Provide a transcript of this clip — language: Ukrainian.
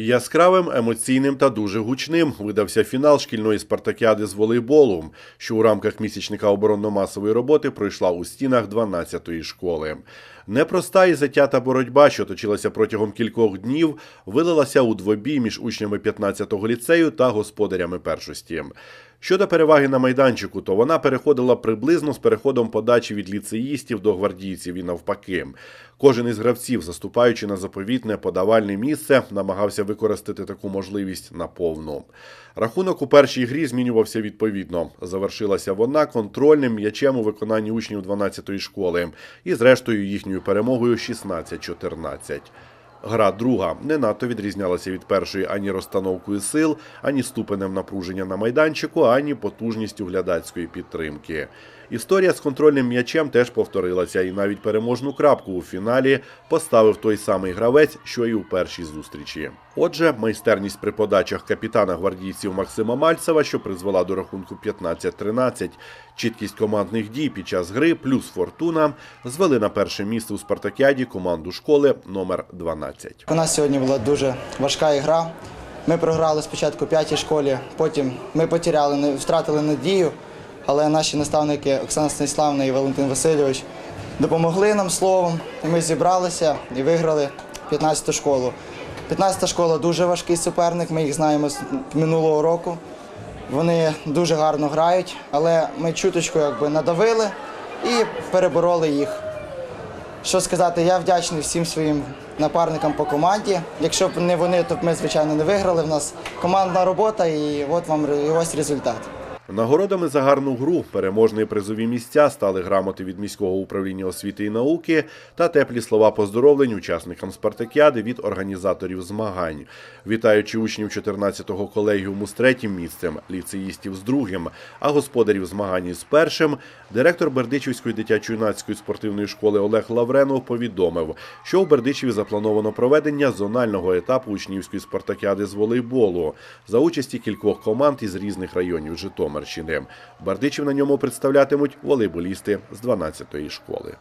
Яскравим, емоційним та дуже гучним видався фінал шкільної спартакіади з волейболу, що у рамках місячника оборонно-масової роботи пройшла у стінах 12-ї школи. Непроста і затята боротьба, що точилася протягом кількох днів, вилилася у двобій між учнями 15-го ліцею та господарями першості. Щодо переваги на майданчику, то вона переходила приблизно з переходом подачі від ліцеїстів до гвардійців і навпаки. Кожен із гравців, заступаючи на заповітне подавальне місце, намагався використати таку можливість наповну. Рахунок у першій грі змінювався відповідно. Завершилася вона контрольним м'ячем у виконанні учнів 12-ї школи і, зрештою, їхньою перемогою 16-14. Гра друга не надто відрізнялася від першої ані розстановкою сил, ані ступенем напруження на майданчику, ані потужністю глядацької підтримки. Історія з контрольним м'ячем теж повторилася, і навіть переможну крапку у фіналі поставив той самий гравець, що й у першій зустрічі. Отже, майстерність при подачах капітана гвардійців Максима Мальцева, що призвела до рахунку 15-13, чіткість командних дій під час гри плюс фортуна звели на перше місце у спартакіаді команду школи номер 12. У нас сьогодні була дуже важка ігра. Ми програли спочатку п'ятій школі, потім ми потеряли, втратили надію, але наші наставники Оксана Станіславна і Валентин Васильович допомогли нам словом, і ми зібралися і виграли 15-ту школу. 15-та школа дуже важкий суперник, ми їх знаємо з минулого року. Вони дуже гарно грають, але ми чуточку надавили і перебороли їх. Що сказати, я вдячний всім своїм напарникам по команді. Якщо б не вони, то б ми, звичайно, не виграли. В нас командна робота, і от вам і ось результат. Нагородами за гарну гру, переможні призові місця стали грамоти від міського управління освіти і науки та теплі слова поздоровлень учасникам спартакіади від організаторів змагань, вітаючи учнів 14-го колегіуму з третім місцем, ліцеїстів з другим, а господарів змагань із першим. Директор Бердичівської дитячо-юнацької спортивної школи Олег Лавренов повідомив, що у Бердичеві заплановано проведення зонального етапу учнівської спартакіади з волейболу за участі кількох команд із різних районів Житомирщини. Бердичів на ньому представлятимуть волейболісти з 12-ї школи.